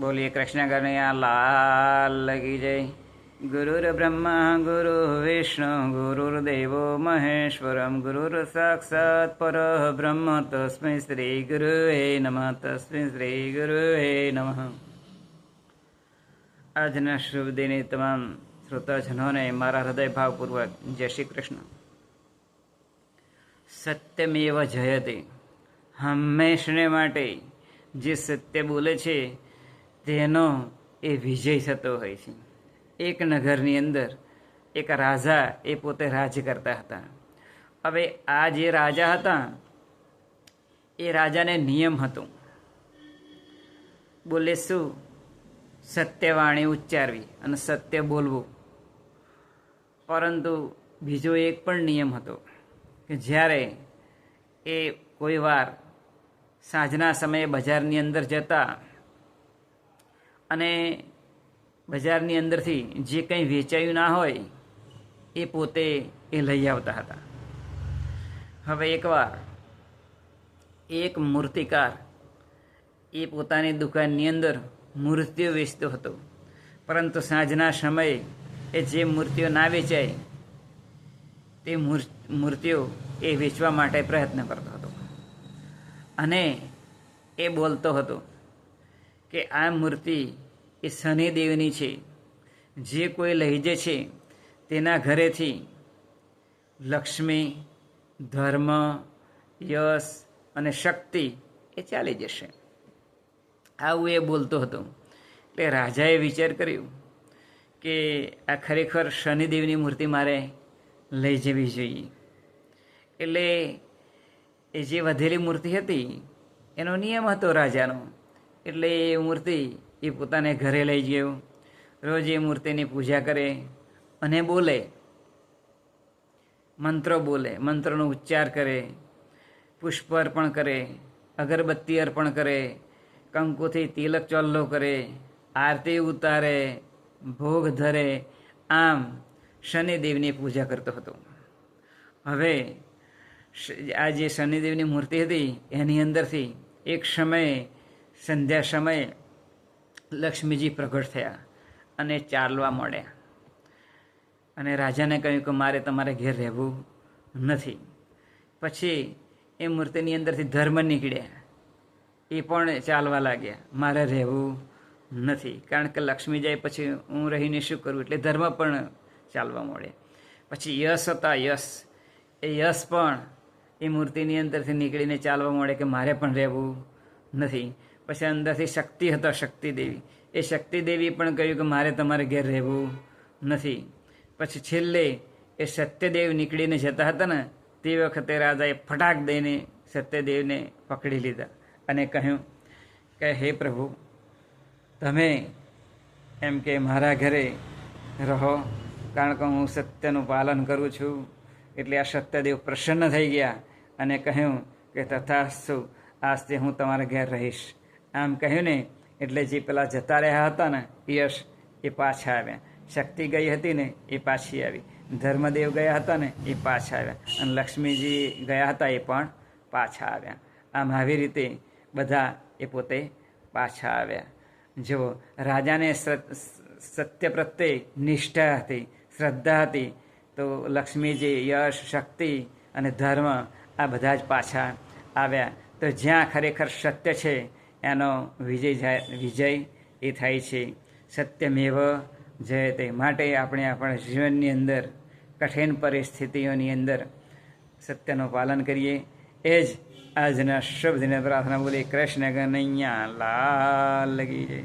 બોલીએ કૃષ્ણ કનૈયા લાલ લગી જય. ગુરુર બ્રહ્મા ગુરુ વિષ્ણુ ગુરુર્દેવો મહેશ્વરમ, ગુરુર સાક્ષાત પર બ્રહ્મ. તસ્મૈ શ્રી ગુરુ હે નમઃ તસ્મૈ શ્રી ગુરુએ નમઃ. આજના શુભ દિને તમામ શ્રોતાજનોને મારા હૃદય ભાવપૂર્વક જય શ્રી કૃષ્ણ. સત્યમેવ જયતે. હંમેશને માટે જે સત્ય બોલે છે તેનો એ વિજય થતો હોય છે. એક નગરની અંદર એક રાજા એ પોતે રાજ કરતા હતા. હવે આ જે રાજા હતા, એ રાજાને નિયમ હતો. બોલે, શું? સત્યવાણી ઉચ્ચારવી અને સત્ય બોલવું. પરંતુ બીજો એક પણ નિયમ હતો કે જ્યારે એ કોઈ વાર સાંજના સમયે બજારની અંદર જતા અને બજારની અંદરથી જે કંઈ વેચાયું ના હોય, એ પોતે એ લઈ આવતા હતા. હવે એકવાર એક મૂર્તિકાર એ પોતાની દુકાનની અંદર મૂર્તિઓ વેચતો હતો. પરંતુ સાંજના સમયે એ જે મૂર્તિઓ ના વેચાય, તે મૂર્તિઓ એ વેચવા માટે પ્રયત્ન કરતો હતો. અને એ બોલતો હતો કે આ મૂર્તિ એ શનિદેવની છે. જે કોઈ લઈ જાય છે, તેના ઘરેથી લક્ષ્મી, ધર્મ, યશ અને શક્તિ એ ચાલી જશે. આવું એ બોલતો હતો. એટલે રાજાએ વિચાર કર્યો કે આ ખરેખર શનિદેવની મૂર્તિ મારે લઈ જવી જોઈએ. એટલે એ જે વધેલી મૂર્તિ હતી, એનો નિયમ હતો રાજાનો એટલે એ મૂર્તિ એ પોતાને ઘરે લઈ ગયો. રોજ એ મૂર્તિની પૂજા કરે અને બોલે. મંત્રો બોલે, મંત્રનો ઉચ્ચાર કરે, પુષ્પ અર્પણ કરે, અગરબત્તી અર્પણ કરે, કંકુથી તિલક ચોલ્લો કરે, આરતી ઉતારે, ભોગ ધરે, આમ શનિદેવની પૂજા કરતો હતો. હવે આ જે શનિદેવની મૂર્તિ હતી એની અંદરથી એક સમયે સંધ્યા સમયે લક્ષ્મીજી પ્રગટ થયા અને ચાલવા મળ્યા. અને રાજાને કહ્યું કે મારે તમારે ઘેર રહેવું નથી. પછી એ મૂર્તિની અંદરથી ધર્મ નીકળ્યા. એ પણ ચાલવા લાગ્યા. મારે રહેવું નથી. કારણ કે લક્ષ્મી જાય પછી હું રહીને શું કરું? એટલે ધર્મ પણ ચાલવા મળે. પછી યશ હતા યશ. એ યશ પણ એ મૂર્તિની અંદરથી નીકળીને ચાલવા મળે કે મારે પણ રહેવું નથી. પછી અંદરથી શક્તિ હતા શક્તિ દેવી એ શક્તિ દેવી પણ કહ્યું કે મારે તમારે ઘેર રહેવું નથી. પછી છેલ્લે એ સત્યદેવ નીકળીને જતા હતા ને, તે વખતે રાજાએ ફટાક દઈને સત્યદેવને પકડી લીધા અને કહ્યું કે, હે પ્રભુ, તમે એમ કે મારા ઘરે રહો, કારણ કે હું સત્યનું પાલન કરું છું. એટલે આ સત્યદેવ પ્રસન્ન થઈ ગયા અને કહ્યું કે, તથાસ્તુ, આજથી હું તમારા ઘેર રહીશ. આમ કહ્યું ને, એટલે જે પેલા જતા રહ્યા હતા ને, યશ, એ પાછા આવ્યા. શક્તિ ગઈ હતી ને, એ પાછી આવી. ધર્મદેવ ગયા હતા ને, એ પાછા આવ્યા. અને લક્ષ્મીજી ગયા હતા એ પણ પાછા આવ્યા. આમ આવી રીતે બધા એ પોતે પાછા આવ્યા. જો રાજાને સત્ય પ્રત્યે નિષ્ઠા હતી, શ્રદ્ધા હતી, તો લક્ષ્મીજી, યશ, શક્તિ અને ધર્મ આ બધા જ પાછા આવ્યા. તો જ્યાં ખરેખર સત્ય છે એનો વિજય જાય વિજય એ થાય છે. સત્યમેવ જયતે. માટે આપણે આપણા જીવનની અંદર, કઠિન પરિસ્થિતિઓની અંદર સત્યનું પાલન કરીએ. એ જ આજના શબ્દને પ્રાર્થના બોલી કૃષ્ણ કનૈયા લાલ લગી જાય.